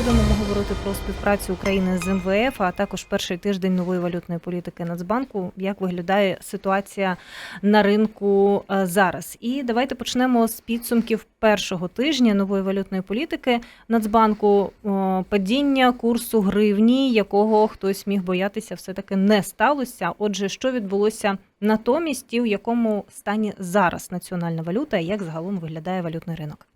Будемо говорити про співпрацю України з МВФ, а також перший тиждень нової валютної політики Нацбанку. Як виглядає ситуація на ринку е, зараз? І давайте почнемо з підсумків першого тижня нової валютної політики Нацбанку. Падіння курсу гривні, якого хтось міг боятися, все таки не сталося. Отже, що відбулося натомість, і в якому стані зараз національна валюта, і як загалом виглядає валютний ринок?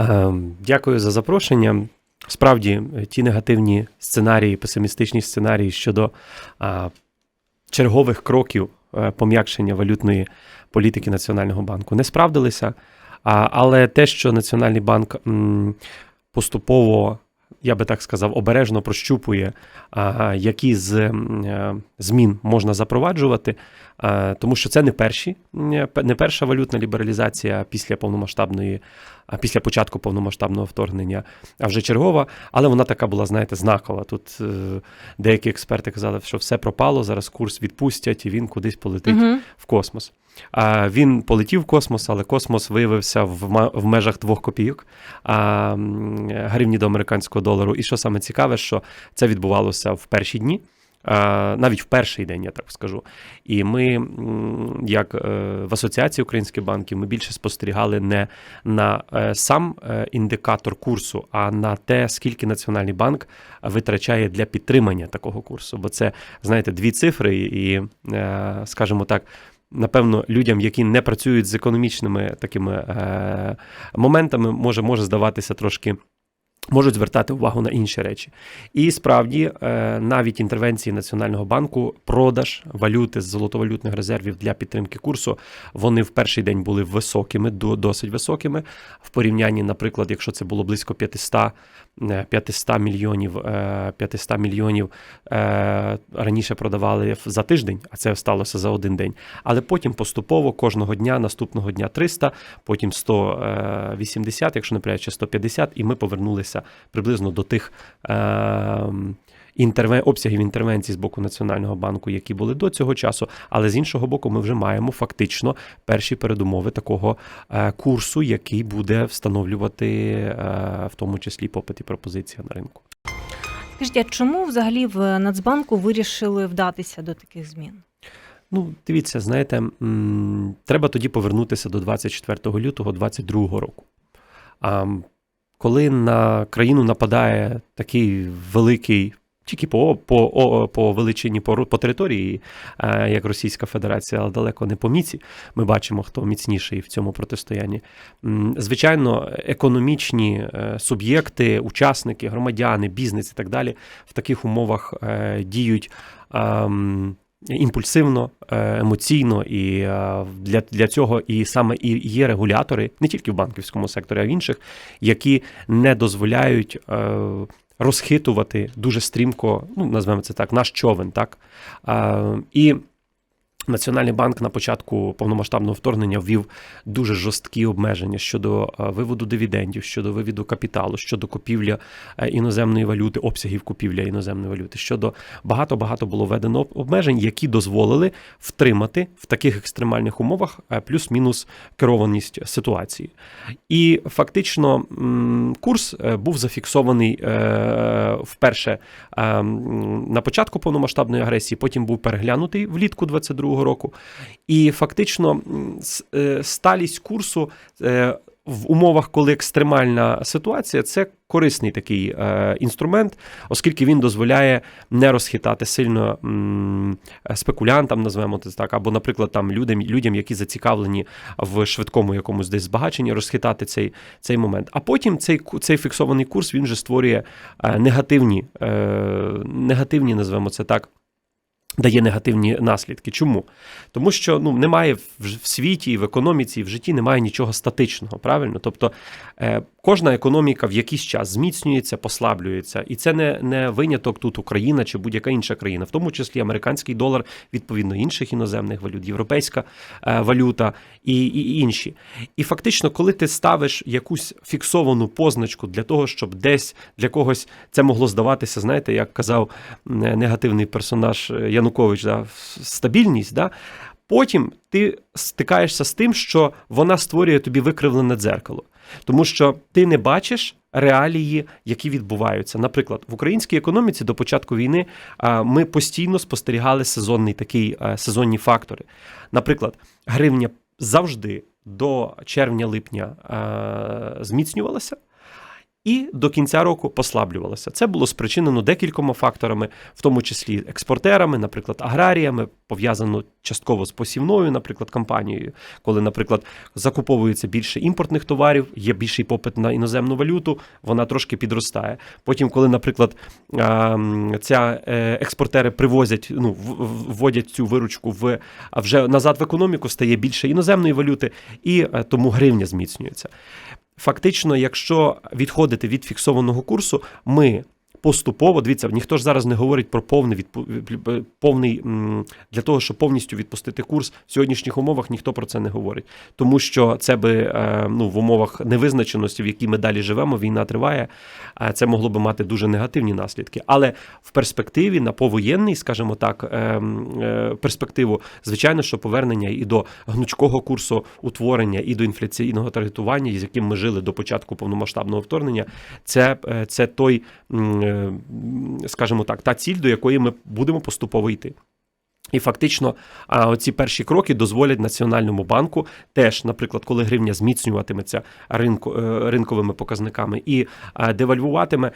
Е, Дякую за запрошення. Справді, е, ті негативні сценарії, песимістичні сценарії щодо а, чергових кроків е, пом'якшення валютної політики Національного банку не справдилися. А, але те, що Національний банк м, поступово, я би так сказав, обережно прощупує, які з е, змін можна запроваджувати, тому що це не перші, не перша валютна лібералізація після повномасштабної після початку повномасштабного вторгнення, а вже чергова, але вона така була, знаєте, знакова. Тут е, деякі експерти казали, що все пропало, зараз курс відпустять і він кудись полетить Угу. в космос. Він полетів в космос, але космос виявився в, межах двох копійок гривні до американського долару. І що саме цікаве, що це відбувалося в перші дні. Навіть в перший день, я так скажу. І ми, як е, в Асоціації українських банків, ми більше спостерігали не на е, сам е, індикатор курсу, а на те, скільки Національний банк витрачає для підтримання такого курсу. Бо це, знаєте, дві цифри, і, скажімо так, напевно, людям, які не працюють з економічними такими е, моментами, може, може здаватися трошки. Можуть звертати увагу на інші речі. І справді, е, навіть інтервенції Національного банку, продаж валюти з золотовалютних резервів для підтримки курсу, вони в перший день були високими, до- досить високими. В порівнянні, наприклад, якщо це було близько 500, е, 500 мільйонів, е, 500 мільйонів е, раніше продавали за тиждень, а це сталося за один день. Але потім поступово кожного дня, наступного дня 300, потім 180, якщо не помиляюсь, чи 150, і ми повернулися приблизно до тих е, інтерве, обсягів інтервенцій з боку Національного банку, які були до цього часу. Але з іншого боку, ми вже маємо фактично перші передумови такого е, курсу, який буде встановлювати е, в тому числі попит і пропозиція на ринку. Скажіть, а чому взагалі в Нацбанку вирішили вдатися до таких змін? Ну, дивіться, знаєте, треба тоді повернутися до 24 лютого 2022 року. А коли на країну нападає такий великий, тільки по, по, по величині, по, по території, е, як Російська Федерація, але далеко не по міці, ми бачимо, хто міцніший в цьому протистоянні. Звичайно, економічні е, суб'єкти, учасники, громадяни, бізнес і так далі в таких умовах е, діють. ем, імпульсивно, емоційно, і для, для цього і саме і є регулятори, не тільки в банківському секторі, а в інших, які не дозволяють. Розхитувати дуже стрімко, ну назвемо це так, наш човен, так? Е, і Національний банк на початку повномасштабного вторгнення ввів дуже жорсткі обмеження щодо е, виводу дивідендів, щодо виводу капіталу, щодо купівлі е, іноземної валюти, обсягів купівлі іноземної валюти. Щодо багато багато було введено обмежень, які дозволили втримати в таких екстремальних умовах е, плюс-мінус керованість ситуації. І фактично курс був зафіксований вперше е, на початку повномасштабної агресії, потім був переглянутий влітку 22-го року. І фактично е, сталість курсу е, в умовах, коли екстремальна ситуація, це корисний такий е, інструмент, оскільки він дозволяє не розхитати сильно спекулянтам, назвемо це так, або, наприклад, там людям, людям, які зацікавлені в швидкому якомусь десь збагаченні, розхитати цей, цей момент. А потім цей, цей фіксований курс він же створює негативні, негативні, назвемо це так. Дає негативні наслідки. Чому? Тому що ну, немає в, світі, і в економіці, і в житті немає нічого статичного, правильно? Тобто е, кожна економіка в якийсь час зміцнюється, послаблюється. І це не, не виняток тут Україна чи будь-яка інша країна, в тому числі американський долар, відповідно інших іноземних валют, європейська е, валюта і, і інші. І фактично, коли ти ставиш якусь фіксовану позначку для того, щоб десь для когось це могло здаватися, знаєте, як казав негативний персонаж е, Янукович, да, стабільність, да, Потім ти стикаєшся з тим, що вона створює тобі викривлене дзеркало, тому що ти не бачиш реалії, які відбуваються. Наприклад, в українській економіці до початку війни ми постійно спостерігали сезонний такий сезонні фактори. Наприклад, гривня завжди до червня-липня зміцнювалася. І до кінця року послаблювалося. Це було спричинено декількома факторами, в тому числі експортерами, наприклад, аграріями, пов'язано частково з посівною, наприклад, кампанією, коли, наприклад, закуповується більше імпортних товарів, є більший попит на іноземну валюту, вона трошки підростає. Потім, коли, наприклад, ця е, експортери привозять, ну вводять цю виручку в вже назад в економіку, стає більше іноземної валюти, і е, тому гривня зміцнюється. Фактично, якщо відходити від фіксованого курсу, ми поступово дивіться, ніхто ж зараз не говорить про повний відпу... повний для того, щоб повністю відпустити курс в сьогоднішніх умовах, ніхто про це не говорить, тому що це би е, ну в умовах невизначеності, в якій ми далі живемо, війна триває. е, Це могло би мати дуже негативні наслідки. Але в перспективі на повоєнний, скажімо так, е, е, перспективу, звичайно, що повернення і до гнучкого курсу утворення, і до інфляційного таргетування, з яким ми жили до початку повномасштабного вторгнення, це, е, це той, е, скажімо так, та ціль, до якої ми будемо поступово йти. І фактично, оці перші кроки дозволять Національному банку теж, наприклад, коли гривня зміцнюватиметься ринку, е, ринковими показниками і девальвуватиме,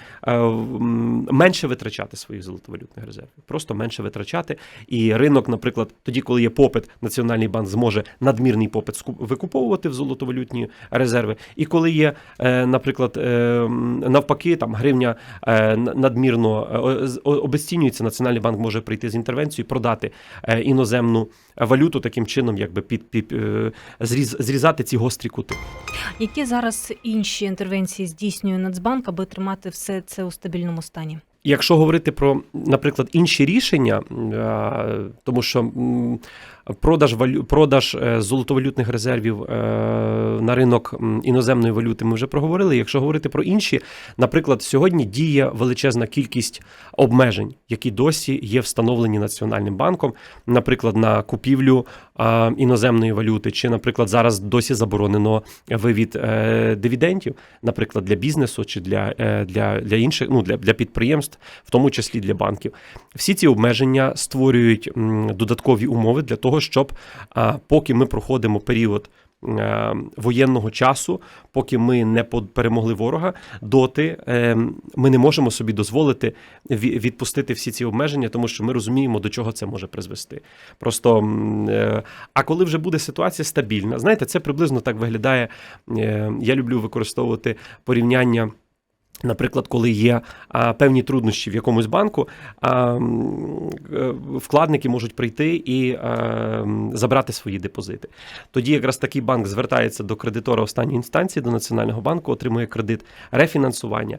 менше витрачати своїх золотовалютних резервів, просто менше витрачати. І ринок, наприклад, тоді, коли є попит, Національний банк зможе надмірний попит викуповувати в золотовалютні резерви. І коли є, е, наприклад, е, навпаки, там гривня надмірно обесцінюється, Національний банк може прийти з інтервенцією, продати іноземну валюту таким чином, якби під, під е, зріз, зрізати ці гострі кути. Які зараз інші інтервенції здійснює Нацбанк, аби тримати все це у стабільному стані? Якщо говорити про, наприклад, інші рішення, е, тому що продаж валю, продаж е, золотовалютних резервів е, на ринок іноземної валюти, ми вже проговорили. Якщо говорити про інші, наприклад, сьогодні діє величезна кількість обмежень, які досі є встановлені Національним банком, наприклад, на купівлю е, іноземної валюти, чи, наприклад, зараз досі заборонено вивід дивідендів, наприклад, для бізнесу чи для, для, для інших, ну для, для підприємств, в тому числі для банків. Всі ці обмеження створюють додаткові умови для того, щоб а, поки ми проходимо період. е, Воєнного часу, поки ми не перемогли ворога, доти е, ми не можемо собі дозволити відпустити всі ці обмеження, тому що ми розуміємо, до чого це може призвести. Просто е, а коли вже буде ситуація стабільна, знаєте, це приблизно так виглядає. е, Я люблю використовувати порівняння. Наприклад, коли є а, певні труднощі в якомусь банку, а, е, вкладники можуть прийти і а, забрати свої депозити. Тоді якраз такий банк звертається до кредитора останньої інстанції, до Національного банку, отримує кредит рефінансування.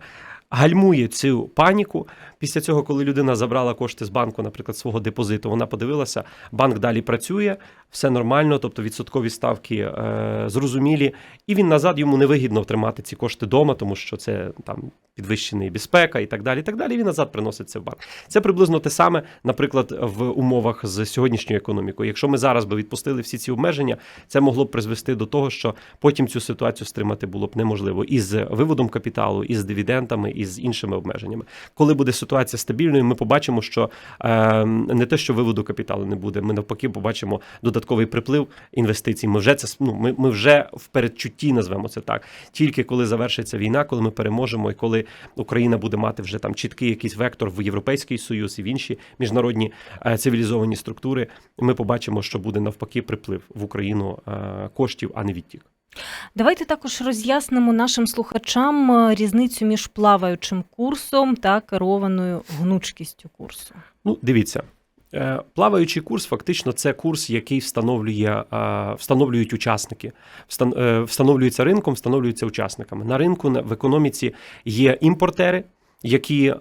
Гальмує цю паніку. Після цього, коли людина забрала кошти з банку, наприклад, свого депозиту, вона подивилася, банк далі працює, все нормально, тобто відсоткові ставки е, зрозумілі, і він назад йому невигідно втримати ці кошти вдома, тому що це там підвищений безпека і так далі. І так далі. Він назад приносить це в банк. Це приблизно те саме, наприклад, в умовах з сьогоднішньою економікою. Якщо ми зараз би відпустили всі ці обмеження, це могло б призвести до того, що потім цю ситуацію стримати було б неможливо і з виводом капіталу, і з дивідендами, і з іншими обмеженнями. Коли буде ситуація стабільною, ми побачимо, що е, не те, що виводу капіталу не буде, ми навпаки побачимо додатковий приплив інвестицій. Ми вже це ну, ми, ми вже в передчутті назвемо це так. Тільки коли завершиться війна, коли ми переможемо, і коли Україна буде мати вже там чіткий якийсь вектор в Європейський Союз і в інші міжнародні е, цивілізовані структури, ми побачимо, що буде навпаки приплив в Україну е, коштів, а не відтік. Давайте також роз'яснимо нашим слухачам е, різницю між плаваючим курсом та керованою гнучкістю курсу. Ну, дивіться. е, Плаваючий курс фактично це курс, який встановлює, е, встановлюють учасники. Встан- Встановлюється ринком, встановлюється учасниками. На ринку в економіці є імпортери, які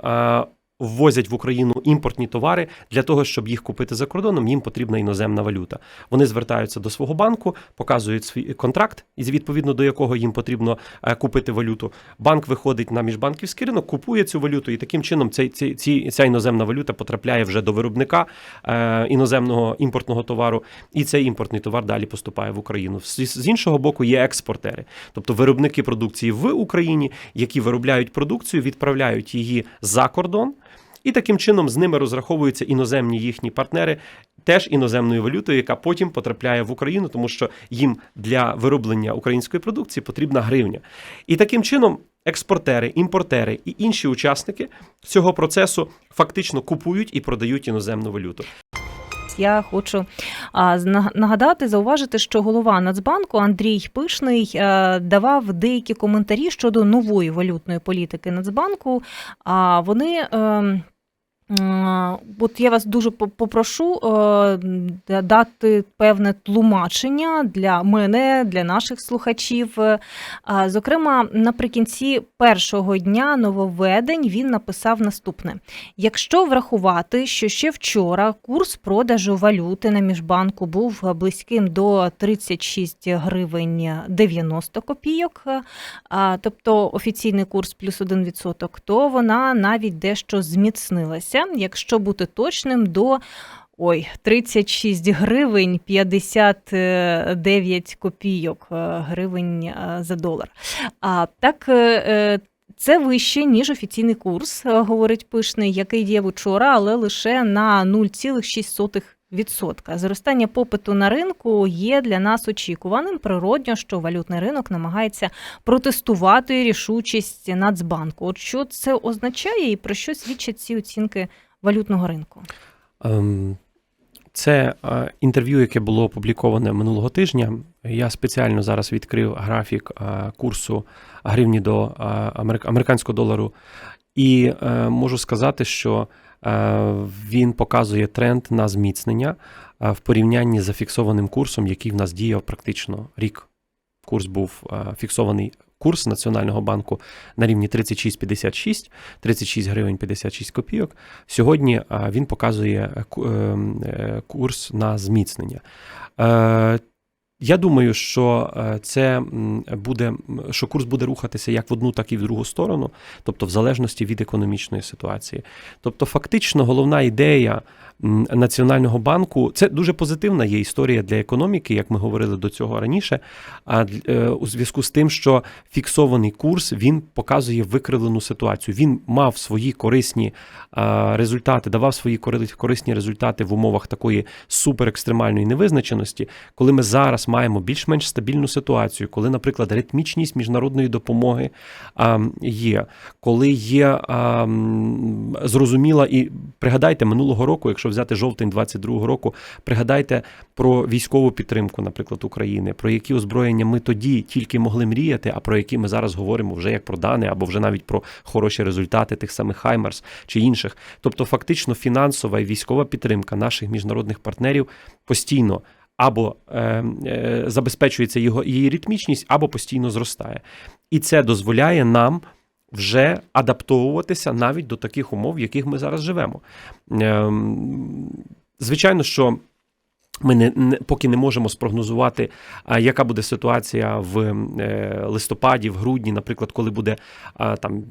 ввозять в Україну імпортні товари для того, щоб їх купити за кордоном, їм потрібна іноземна валюта. Вони звертаються до свого банку, показують свій контракт, із відповідно до якого їм потрібно е, купити валюту. Банк виходить на міжбанківський ринок, купує цю валюту, і таким чином цей, ці, ці, ця іноземна валюта потрапляє вже до виробника е, іноземного імпортного товару, і цей імпортний товар далі поступає в Україну. З іншого боку, є експортери, тобто виробники продукції в Україні, які виробляють продукцію, відправляють її за кордон. І таким чином з ними розраховуються іноземні їхні партнери, теж іноземною валютою, яка потім потрапляє в Україну, тому що їм для вироблення української продукції потрібна гривня. І таким чином експортери, імпортери і інші учасники цього процесу фактично купують і продають іноземну валюту. Я хочу нагадати, зауважити, що голова Нацбанку Андрій Пишний е, давав деякі коментарі щодо нової валютної політики Нацбанку. А вони. От я вас дуже попрошу е, дати певне тлумачення для мене, для наших слухачів. Е, Зокрема, наприкінці першого дня нововведень він написав наступне: Якщо врахувати, що ще вчора курс продажу валюти на міжбанку був близьким до 36 гривень 90 копійок, тобто офіційний курс плюс 1%, то вона навіть дещо зміцнилася, якщо бути точним, до Ой, 36 гривень 59 копійок е, гривень е, за долар. А так е, це вище, ніж офіційний курс, говорить пишний, який діяв учора, але лише на 0,6%. Відсотка зростання попиту на ринку є для нас очікуваним. Природньо, що валютний ринок намагається протестувати рішучість Нацбанку. От що це означає і про що свідчать ці оцінки валютного ринку? Ем, Це е, інтерв'ю, яке було опубліковане минулого тижня. Я спеціально зараз відкрив графік е, курсу гривні до е, американського долару, і можу сказати, що він показує тренд на зміцнення е, в порівнянні з зафіксованим курсом, який в нас діяв практично рік. Курс був е, фіксований. Курс Національного банку на рівні 36,56, 36 гривень 56 копійок. Сьогодні він показує е, ку- е, курс на зміцнення. Я думаю, що е, це буде, що курс буде рухатися як в одну, так і в другу сторону, тобто в залежності від економічної ситуації. Тобто, фактично, головна ідея Національного банку це дуже позитивна є історія для економіки, як ми говорили до цього раніше. А е, у зв'язку з тим, що фіксований курс він показує викривлену ситуацію. Він мав свої корисні результати, давав свої корисні результати в умовах такої суперекстремальної невизначеності, коли ми зараз маємо більш-менш стабільну ситуацію, коли, наприклад, ритмічність міжнародної допомоги є, коли є зрозуміла, і пригадайте минулого року, якщо взяти жовтень 22-го року, пригадайте про військову підтримку, наприклад, України, про які озброєння ми тоді тільки могли мріяти, а про які ми зараз говоримо вже як про дане, або вже навіть про хороші результати тих самих Хаймерс чи інших. Тобто, фактично, фінансова і військова підтримка наших міжнародних партнерів постійно. Або е, е, забезпечується його її ритмічність, або постійно зростає, і це дозволяє нам вже адаптовуватися навіть до таких умов, в яких ми зараз живемо. Ем, Звичайно, що ми не, не поки не можемо спрогнозувати, а, яка буде ситуація в е, листопаді, в грудні, наприклад, коли буде а, там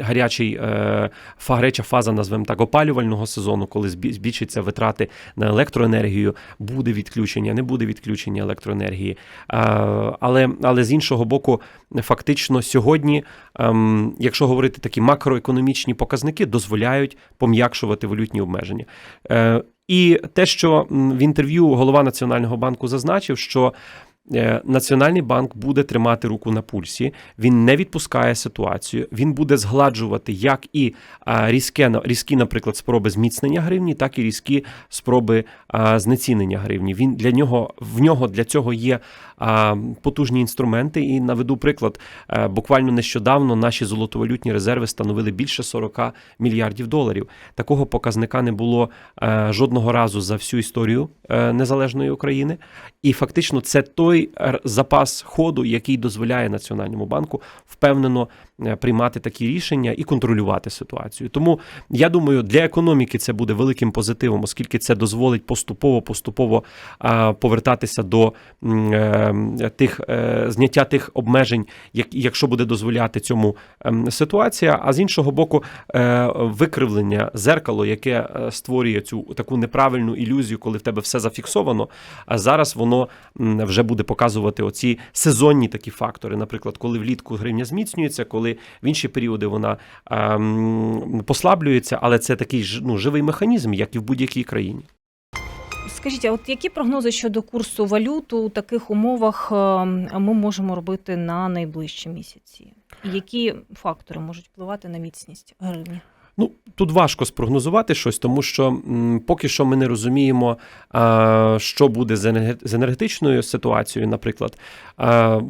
гарячий е, гаряча фаза, назвемо так, опалювального сезону, коли збі- збільшаться витрати на електроенергію, буде відключення, не буде відключення електроенергії. А, але, але з іншого боку, фактично сьогодні, ем, якщо говорити такі макроекономічні показники, дозволяють пом'якшувати валютні обмеження. Е, і те, що в інтерв'ю голова Національного банку зазначив, що е, Національний банк буде тримати руку на пульсі, він не відпускає ситуацію, він буде згладжувати як і різке, різкі, наприклад, спроби зміцнення гривні, так і різкі спроби знецінення гривні. Він для нього в нього для цього є потужні інструменти. І наведу приклад. Е, Буквально нещодавно наші золотовалютні резерви становили більше 40 мільярдів доларів. Такого показника не було е, жодного разу за всю історію е, незалежної України. І фактично це той запас ходу, який дозволяє Національному банку впевнено приймати такі рішення і контролювати ситуацію. Тому я думаю, для економіки це буде великим позитивом, оскільки це дозволить поступово поступово повертатися до тих е, зняття тих обмежень, як, якщо буде дозволяти цьому ем, ситуація. А з іншого боку, е, викривлення зеркало, яке е, створює цю таку неправильну ілюзію, коли в тебе все зафіксовано. А зараз воно вже буде показувати оці сезонні такі фактори. Наприклад, коли влітку гривня зміцнюється, коли в інші періоди вона ем, послаблюється, але це такий ну, живий механізм, як і в будь-якій країні. Скажіть, а от які прогнози щодо курсу валют у таких умовах е, ми можемо робити на найближчі місяці? Які фактори можуть впливати на міцність гривні? Ну, тут важко спрогнозувати щось, тому що м, поки що ми не розуміємо, а, що буде з енергетичною ситуацією, наприклад. А,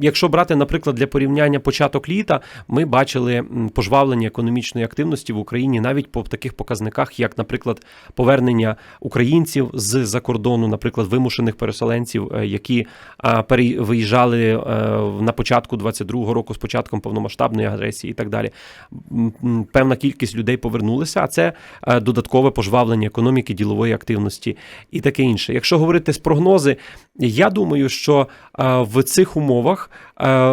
якщо брати, наприклад, для порівняння початок літа, ми бачили пожвавлення економічної активності в Україні навіть по таких показниках, як, наприклад, повернення українців з-за кордону, наприклад, вимушених переселенців, е, які а, виїжджали е, на початку 22-го року з початком повномасштабної агресії і так далі. Певна кількість людей повернулися, а це е, додаткове пожвавлення економіки, ділової активності і таке інше. Якщо говорити з прогнози, я думаю, що е, в цих умовах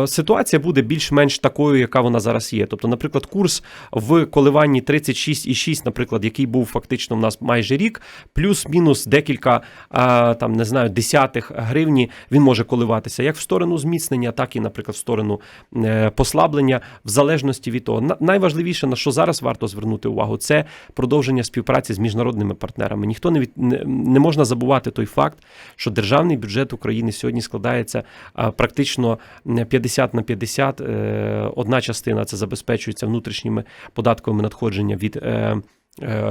ситуація буде більш-менш такою, яка вона зараз є. Тобто, наприклад, курс в коливанні 36,6, наприклад, який був фактично в нас майже рік, плюс-мінус декілька е, там не знаю десятих гривні, він може коливатися як в сторону зміцнення, так і, наприклад, в сторону е, послаблення, в залежності від того. На- Найважливіше, на що зараз варто звернути увагу, це продовження співпраці з міжнародними партнерами. Ніхто не від не, можна забувати той факт, що державний бюджет України сьогодні складається практично 50 на 50. Е, Одна частина це забезпечується внутрішніми податковими надходженнями від. е, е,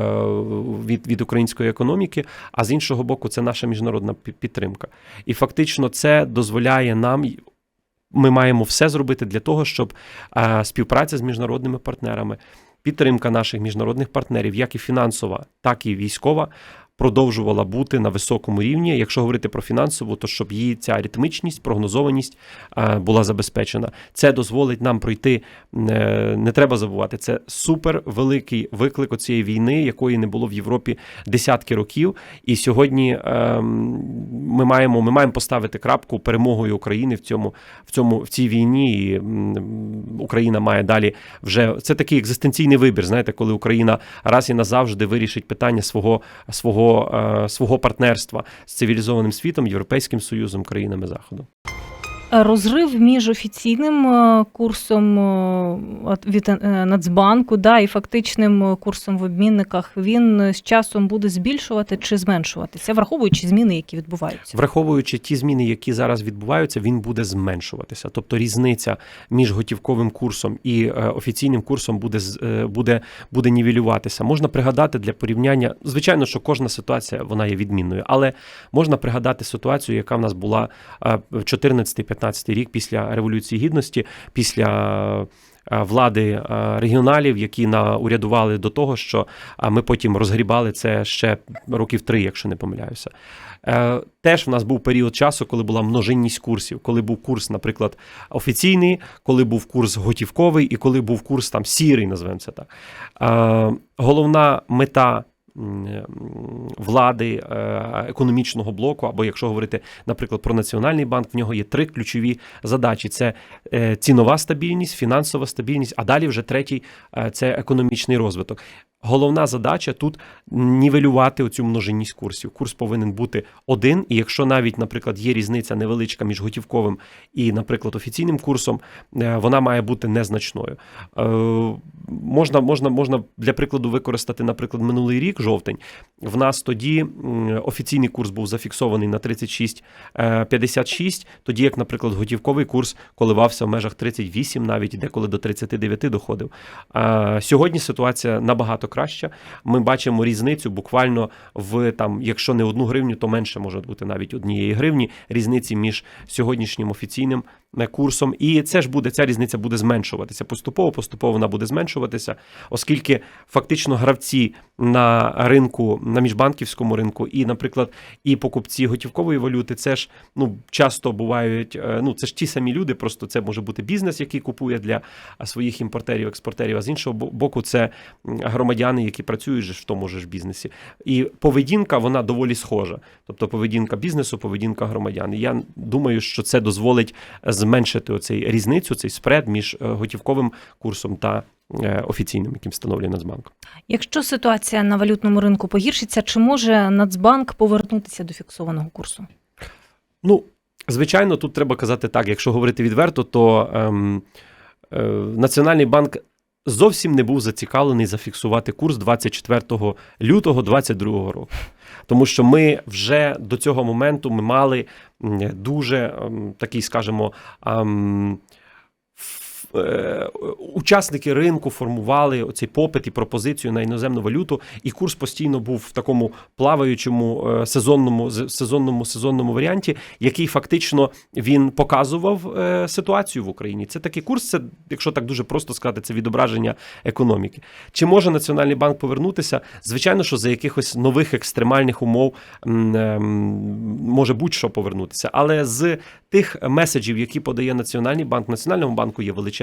Від, від української економіки, а з іншого боку, це наша міжнародна підтримка. І фактично це дозволяє нам ми маємо все зробити для того, щоб співпраця з міжнародними партнерами, підтримка наших міжнародних партнерів, як і фінансова, так і військова, продовжувала бути на високому рівні. Якщо говорити про фінансову, то щоб її ця ритмічність, прогнозованість е, була забезпечена. Це дозволить нам пройти. е, Не треба забувати, це супер великий виклик цієї війни, якої не було в Європі десятки років. І сьогодні ем, ми маємо ми маємо поставити крапку перемогою України в цьому в цьому в цій війні. І Україна має далі вже це такий екзистенційний вибір. Знаєте, коли Україна раз і назавжди вирішить питання свого свого, е, свого партнерства з цивілізованим світом, Європейським Союзом, країнами Заходу. Розрив між офіційним е, курсом е, від е, Нацбанку да, і фактичним курсом в обмінниках він з часом буде збільшувати чи зменшуватися, враховуючи зміни, які відбуваються. Враховуючи ті зміни, які зараз відбуваються, він буде зменшуватися. Тобто різниця між готівковим курсом і офіційним курсом буде буде, буде нівелюватися. Можна пригадати для порівняння. Звичайно, що кожна ситуація вона є відмінною, але можна пригадати ситуацію, яка в нас була е, в 14-15 рік після революції гідності, після. е, Влади е, регіоналів, які наурядували до того, що ми потім розгрібали це ще років три, якщо не помиляюся. Е, Теж в нас був період часу, коли була множинність курсів, коли був курс, наприклад, офіційний, коли був курс готівковий і коли був курс там сірий, називаємо це так. Е, Головна мета. М, Влади е, економічного блоку, або якщо говорити, наприклад, про Національний банк, в нього є три ключові задачі: це е, цінова стабільність, фінансова стабільність, а далі вже третій е, це економічний розвиток. Головна задача тут нівелювати оцю множинність курсів. Курс повинен бути один, і якщо навіть, наприклад, є різниця невеличка між готівковим і, наприклад, офіційним курсом, е, вона має бути незначною. Е, Можна, можна, можна для прикладу використати, наприклад, минулий рік, жовтень. В нас тоді офіційний курс був зафіксований на 36,56, тоді як, наприклад, готівковий курс коливався в межах 38, навіть деколи до 39 доходив. Сьогодні ситуація набагато краще. Краща. Ми бачимо різницю буквально в там, якщо не одну гривню, то менше може бути навіть однієї гривні. Різниці між сьогоднішнім офіційним курсом. І це ж буде ця різниця буде зменшуватися. Поступово, поступово вона буде зменшуватися, оскільки фактично гравці на ринку, на міжбанківському ринку, і, наприклад, і покупці готівкової валюти, це ж ну часто бувають. е, Ну це ж ті самі люди, просто це може бути бізнес, який купує для своїх імпортерів, експортерів. А з іншого боку, це громадяни, які працюють в тому ж бізнесі. І поведінка вона доволі схожа. Тобто поведінка бізнесу, поведінка громадян. Я думаю, що це дозволить зменшити оцей різницю, цей спред між е, готівковим курсом та е, офіційним, яким встановлює Нацбанк. Якщо ситуація на валютному ринку погіршиться, чи може Нацбанк повернутися до фіксованого курсу? Ну, звичайно, тут треба казати так, якщо говорити відверто, то ем, е, Національний банк зовсім не був зацікавлений зафіксувати курс 24 лютого 2022 року. Тому що ми вже до цього моменту ми мали дуже такий, скажімо, учасники ринку формували оцей попит і пропозицію на іноземну валюту, і курс постійно був в такому плаваючому е, сезонному сезонному сезонному варіанті, який фактично він показував е, ситуацію в Україні. Це такий курс, це, якщо так дуже просто сказати, це відображення економіки. Чи може Національний банк повернутися? Звичайно, що за якихось нових екстремальних умов може будь-що повернутися. Але з тих меседжів, які подає Національний банк, Національному банку є величезний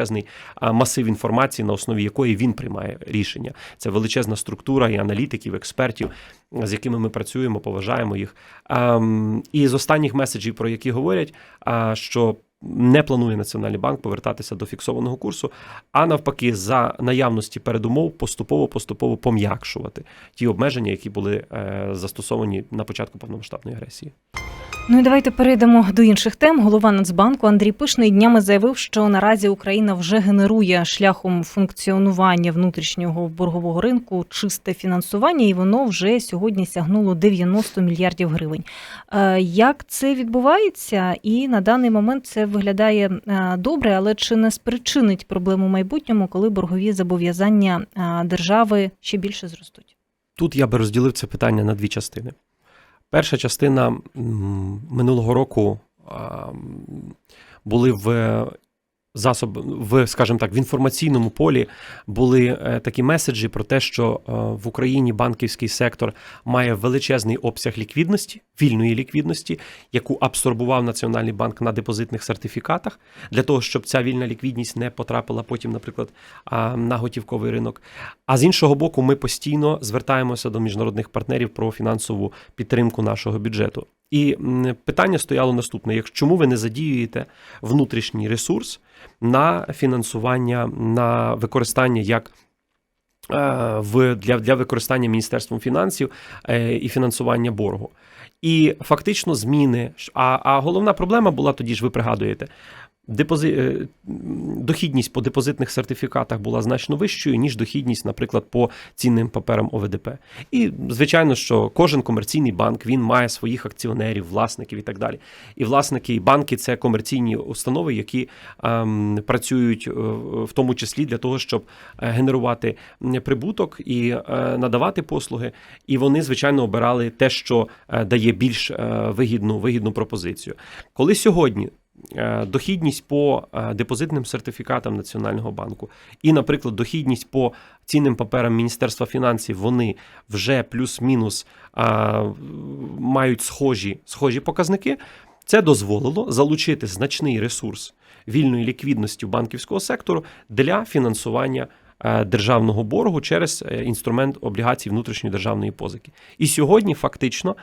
а, масив інформації, на основі якої він приймає рішення. Це величезна структура і аналітиків, експертів, з якими ми працюємо, поважаємо їх. Ем, І з останніх меседжів, про які говорять, що не планує Національний банк повертатися до фіксованого курсу, а навпаки, за наявності передумов поступово поступово пом'якшувати ті обмеження, які були е, застосовані на початку повномасштабної агресії. Ну і давайте перейдемо до інших тем. Голова Нацбанку Андрій Пишний днями заявив, що наразі Україна вже генерує шляхом функціонування внутрішнього боргового ринку чисте фінансування, і воно вже сьогодні сягнуло 90 мільярдів гривень. Е, Як це відбувається? І на даний момент це виглядає е, добре, але чи не спричинить проблему майбутньому, коли боргові зобов'язання е, держави ще більше зростуть? Тут я би розділив це питання на дві частини. Перша частина минулого року були в засоб, в, скажімо так, в інформаційному полі були е, такі меседжі про те, що е, в Україні банківський сектор має величезний обсяг ліквідності, вільної ліквідності, яку абсорбував Національний банк на депозитних сертифікатах, для того, щоб ця вільна ліквідність не потрапила потім, наприклад, на готівковий ринок. А з іншого боку, ми постійно звертаємося до міжнародних партнерів про фінансову підтримку нашого бюджету. І питання стояло наступне: як чому ви не задіюєте внутрішній ресурс на фінансування, на використання як е, в для, для використання Міністерством фінансів е, і фінансування боргу. І фактично зміни. А, а головна проблема була тоді ж, ви пригадуєте, депози... е, дохідність по депозитних сертифікатах була значно вищою, ніж дохідність, наприклад, по цінним паперам ОВДП. І звичайно, що кожен комерційний банк він має своїх акціонерів, власників і так далі. І власники і банки це комерційні установи, які ем, працюють е, в тому числі для того, щоб е, генерувати прибуток і е, надавати послуги. І вони, звичайно, обирали те, що дає більш вигідну, вигідну пропозицію. Коли сьогодні дохідність по е, депозитним сертифікатам Національного банку і, наприклад, дохідність по цінним паперам Міністерства фінансів, вони вже плюс-мінус мають схожі, схожі показники. Це дозволило залучити значний ресурс вільної ліквідності банківського сектору для фінансування е, державного боргу через е, інструмент облігацій внутрішньої державної позики. І сьогодні фактично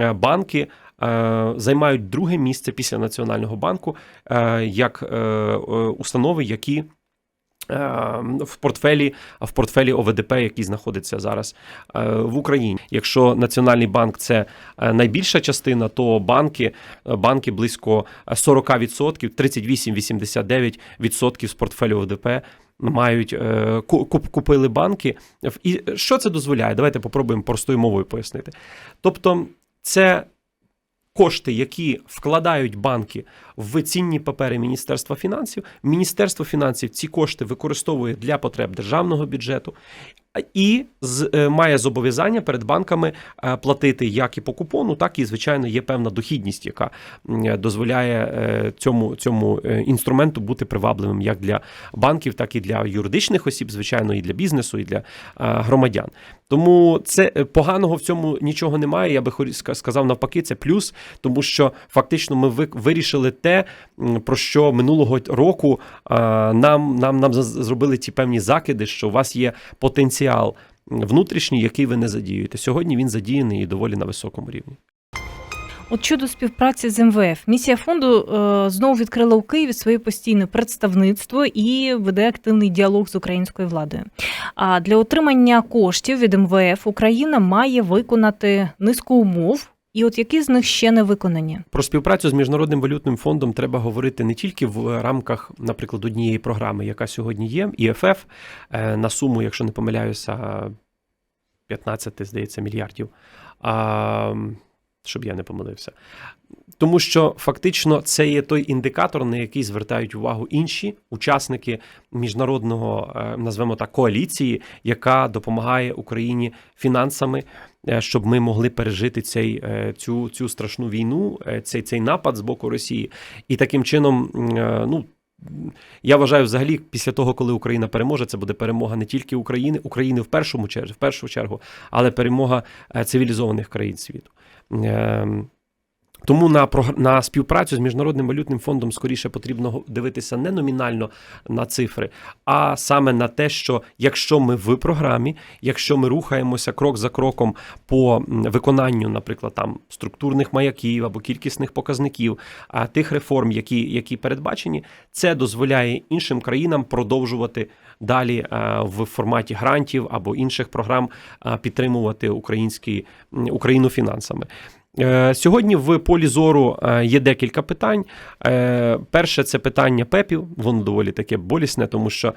е, банки е, займають друге місце після Національного банку е, як е, е, установи, які е, в портфелі, в портфелі ОВДП, який знаходиться зараз е, в Україні. Якщо Національний банк це е, найбільша частина, то банки, е, банки близько 40%, 38-89% з портфелю ОВДП мають е, ку- куп- купили банки. І що це дозволяє? Давайте попробуємо простою мовою пояснити. Тобто, це кошти, які вкладають банки в цінні папери Міністерства фінансів. Міністерство фінансів ці кошти використовує для потреб державного бюджету. І з, е, має зобов'язання перед банками е, платити як і по купону, так і звичайно є певна дохідність, яка е, дозволяє цьому, цьому інструменту бути привабливим як для банків, так і для юридичних осіб, звичайно, і для бізнесу, і для громадян. Тому це поганого в цьому нічого немає. Я би сказав навпаки, це плюс, тому що фактично ми вирішили те, про що минулого року нам, нам, нам зробили ті певні закиди, що у вас є потенціал внутрішній, який ви не задіюєте. Сьогодні він задіяний і доволі на високому рівні. От щодо співпраці з МВФ, місія фонду е, знову відкрила у Києві своє постійне представництво і веде активний діалог з українською владою. А для отримання коштів від МВФ Україна має виконати низку умов. І от які з них ще не виконані? Про співпрацю з міжнародним валютним фондом треба говорити не тільки в рамках, наприклад, однієї програми, яка сьогодні є, ІФФ, е, на суму, якщо не помиляюся, 15, здається, мільярдів. А, щоб я не помилився. Тому що фактично це є той індикатор, на який звертають увагу інші учасники міжнародного, е, назвемо так, коаліції, яка допомагає Україні фінансами, е, щоб ми могли пережити цей, е, цю, цю страшну війну, цей, цей напад з боку Росії. І таким чином, ну. Я вважаю, взагалі, після того, коли Україна переможе, це буде перемога не тільки України, України в першому чергу, в першу чергу, але перемога цивілізованих країн світу. Тому на на співпрацю з міжнародним валютним фондом скоріше потрібно дивитися не номінально на цифри, а саме на те, що якщо ми в програмі, якщо ми рухаємося крок за кроком по виконанню, наприклад, там структурних маяків або кількісних показників, а тих реформ, які, які передбачені, це дозволяє іншим країнам продовжувати далі е, в форматі грантів або інших програм е, підтримувати українські Україну фінансами. Е, Сьогодні в полі зору е, є декілька питань. Е, Перше це питання ПЕПів. Воно доволі таке болісне, тому що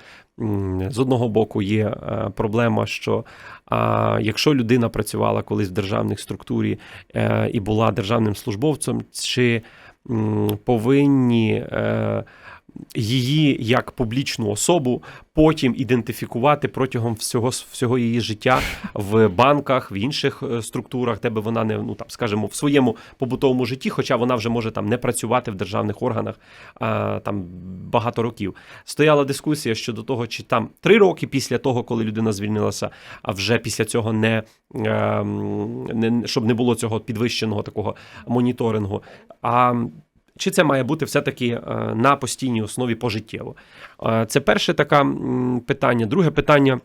з одного боку є проблема, що якщо людина працювала колись в державних структурі і була державним службовцем, чи повинні її як публічну особу потім ідентифікувати протягом всього всього її життя в банках, в інших е, структурах, де би вона не ну там, скажімо, в своєму побутовому житті, хоча вона вже може там не працювати в державних органах а, там багато років. Стояла дискусія щодо того, чи там три роки після того, коли людина звільнилася, а вже після цього не, е, не щоб не було цього підвищеного такого моніторингу. А чи це має бути все-таки е, на постійній основі пожиттєво? Е, Це перше таке питання. Друге питання.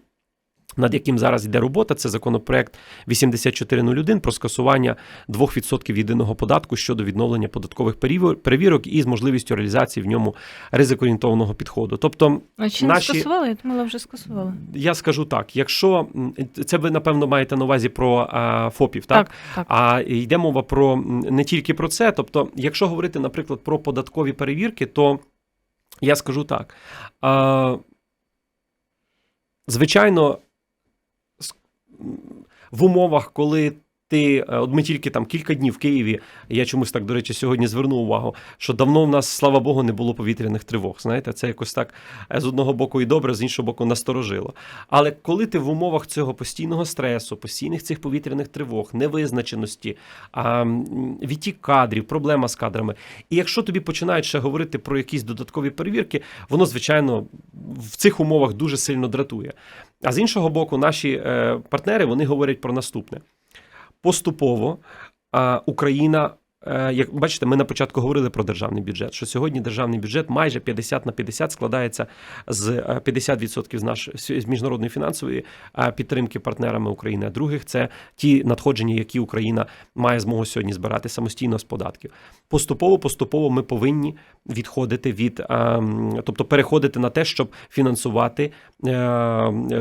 Над яким зараз йде робота, це законопроект 8401 про скасування 2% єдиного податку щодо відновлення податкових перевірок і з можливістю реалізації в ньому ризикоорієнтованого підходу. Тобто, А чи Наші- не скасували? Я думала, вже скасували. я скажу так: якщо це ви напевно маєте на увазі про а, ФОПів, так? Так, так. А йде мова про не тільки про це. Тобто, якщо говорити, наприклад, про податкові перевірки, то я скажу так. А, звичайно, в умовах, коли ти, е, от ми тільки там кілька днів в Києві, я чомусь так, до речі, сьогодні звернув увагу, що давно в нас, слава Богу, не було повітряних тривог. Знаєте, це якось так е, з одного боку і добре, з іншого боку, насторожило. Але коли ти в умовах цього постійного стресу, постійних цих повітряних тривог, невизначеності, відтік кадрів, проблема з кадрами, і якщо тобі починають ще говорити про якісь додаткові перевірки, воно, звичайно, в цих умовах дуже сильно дратує. А з іншого боку, наші е, партнери вони говорять про наступне: поступово Україна. Е, Як бачите, ми на початку говорили про державний бюджет. Що сьогодні державний бюджет майже 50 на 50 складається з е, 50% з наш з міжнародної фінансової е, підтримки партнерами України. А других це ті надходження, які Україна має змогу сьогодні збирати самостійно з податків. Поступово, поступово ми повинні відходити від, е, тобто переходити на те, щоб фінансувати е,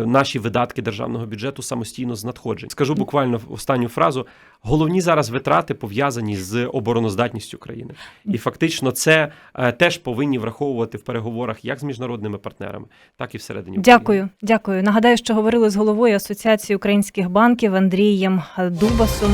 наші видатки державного бюджету самостійно з надходжень. Скажу буквально останню фразу: головні зараз витрати пов'язані з обороноздатністю країни, і фактично це е, теж повинні враховувати в переговорах як з міжнародними партнерами, так і всередині України. Дякую, дякую. Нагадаю, що говорили з головою Асоціації українських банків Андрієм Дубасом.